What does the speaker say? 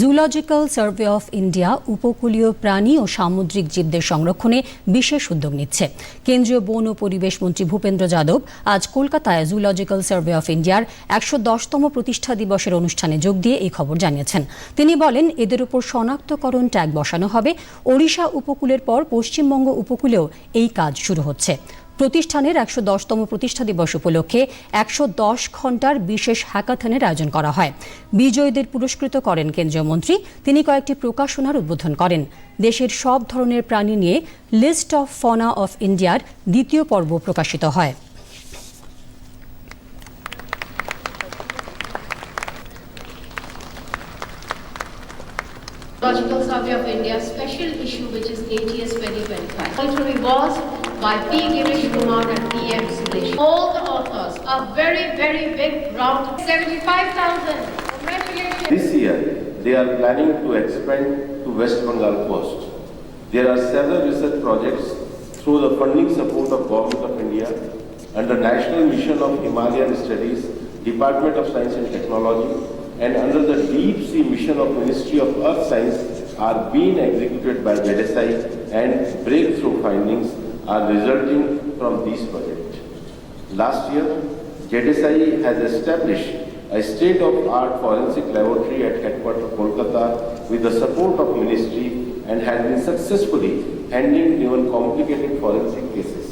Zoological survey of India উপকূলীয় প্রাণী ও সামুদ্রিক জীবদের সংরক্ষণে বিশেষ উদ্যোগ নিচ্ছে। কেন্দ্রীয় বন ও পরিবেশ মন্ত্রী ভূপেন্দ্র যাদব আজ কলকাতায় জুলজিক্যাল সার্ভে অফ ইন্ডিয়ার একশো দশতম প্রতিষ্ঠা দিবসের অনুষ্ঠানে যোগ দিয়ে এই খবর জানিয়েছেন। তিনি বলেন, এদের উপর শনাক্তকরণ ট্যাগ বসানো হবে। ওড়িশা উপকূলের পর পশ্চিমবঙ্গ উপকূলেও এই কাজ শুরু হচ্ছে। প্রতিষ্ঠানের একশো দশতম প্রতিষ্ঠা দিবস উপলক্ষে একশো দশ ঘণ্টার বিশেষ হ্যাকাথনের আয়োজন করা হয়। বিজয়ীদের পুরস্কৃত করেন কেন্দ্রীয় মন্ত্রী। তিনি কয়েকটি প্রকাশনার উদ্বোধন করেন। দেশের সব ধরনের প্রাণী নিয়ে লিস্ট অফ ফনা অফ ইন্ডিয়ার দ্বিতীয় পর্ব প্রকাশিত হয়। Survey of India special issue, which is ATS 2025. Monitoring was by P. Girish Kumar and P. M. Suresh. All the authors, a very, very big round, 75,000. Congratulations. This year, they are planning to expand to West Bengal coast. There are several research projects through the funding support of Government of India under National Mission of Himalayan Studies, Department of Science and Technology, and under the Deep Sea Mission of Ministry of Earth Science are being executed by JDSI and breakthrough findings are resulting from these projects. Last year, JDSI has established a state-of-art forensic laboratory at headquarters Kolkata with the support of ministry and has been successfully handling even complicated forensic cases.